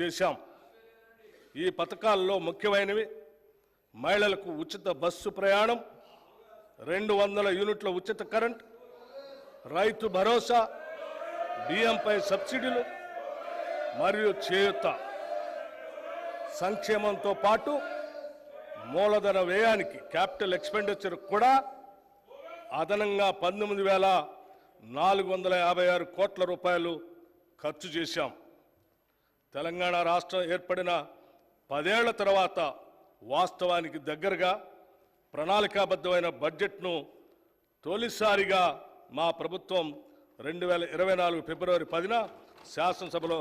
చేశాం. ఈ పథకాల్లో ముఖ్యమైనవి మహిళలకు ఉచిత బస్సు ప్రయాణం రెండు వందల యూనిట్ల ఉచిత కరెంట్ రైతు భరోసా బియ్యంపై సబ్సిడీలు మరియు చేయుత. సంక్షేమంతో పాటు మూలధన వ్యయానికి క్యాపిటల్ ఎక్స్పెండిచర్ కూడా అదనంగా పంతొమ్మిది వేల నాలుగు వందల యాభై ఆరు కోట్ల రూపాయలు ఖర్చు చేశాం. తెలంగాణ రాష్ట్రం ఏర్పడిన పదేళ్ళ తర్వాత వాస్తవానికి దగ్గరగా ప్రణాళికాబద్ధమైన బడ్జెట్ను తొలిసారిగా మా ప్రభుత్వం రెండు వేల ఇరవై నాలుగు ఫిబ్రవరి పదిన శాసనసభలో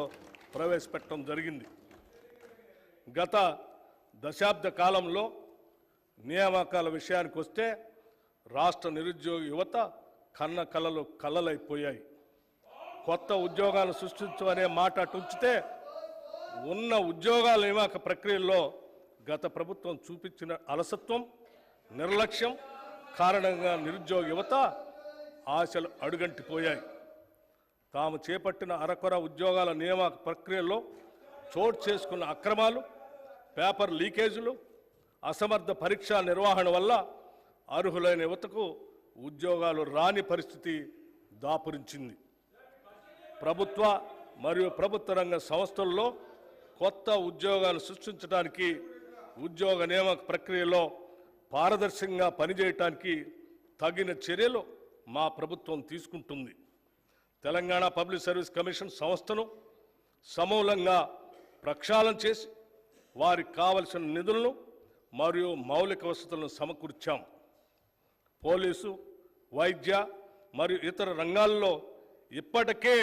ప్రవేశపెట్టడం జరిగింది. గత దశాబ్ద కాలంలో నియామకాల విషయానికి వస్తే రాష్ట్ర నిరుద్యోగ యువత కన్న కలలు కలలైపోయాయి. కొత్త ఉద్యోగాలు సృష్టించమనే మాట అటు ఉంచితే ఉన్న ఉద్యోగాల నియామక ప్రక్రియల్లో గత ప్రభుత్వం చూపించిన అలసత్వం నిర్లక్ష్యం కారణంగా నిరుద్యోగ యువత ఆశలు అడుగంటిపోయాయి. తాము చేపట్టిన అరకొర ఉద్యోగాల నియామక ప్రక్రియలో చోటు చేసుకున్న అక్రమాలు పేపర్ లీకేజీలు అసమర్థ పరీక్షా నిర్వహణ వల్ల అర్హులైన యువతకు ఉద్యోగాలు రాని పరిస్థితి దాపురించింది. ప్రభుత్వ మరియు ప్రభుత్వ రంగ సంస్థల్లో కొత్త ఉద్యోగాలు సృష్టించడానికి ఉద్యోగ నియామక ప్రక్రియలో పారదర్శకంగా పనిచేయటానికి తగిన చర్యలు మా ప్రభుత్వం తీసుకుంటుంది. తెలంగాణ పబ్లిక్ సర్వీస్ కమిషన్ సంస్థను సమూలంగా ప్రక్షాళన చేసి వారికి కావలసిన నిధులను మరియు మౌలిక వసతులను సమకూర్చాం. పోలీసు వైద్య మరియు ఇతర రంగాల్లో ఇప్పటికే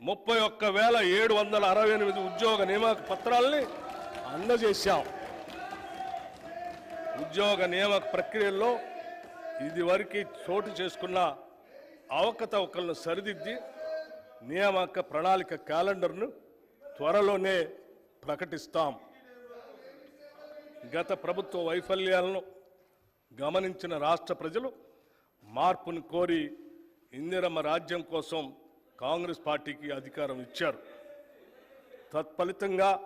ముప్పై ఒక్క వేల ఏడు వందల అరవై ఎనిమిది ఉద్యోగ నియామక పత్రాలని అందజేశాం. ఉద్యోగ నియామక ప్రక్రియల్లో ఇదివరకు చోటు చేసుకున్న అవకతవకలను సరిదిద్ది నియామక ప్రణాళిక క్యాలెండర్ను త్వరలోనే ప్రకటిస్తాం. గత ప్రభుత్వ వైఫల్యాలను గమనించిన రాష్ట్ర ప్రజలు మార్పును కోరి ఇందిరమ్మ రాజ్యం కోసం కాంగ్రెస్ పార్టీకి అధికారం ఇచ్చారు. తత్ఫలితంగా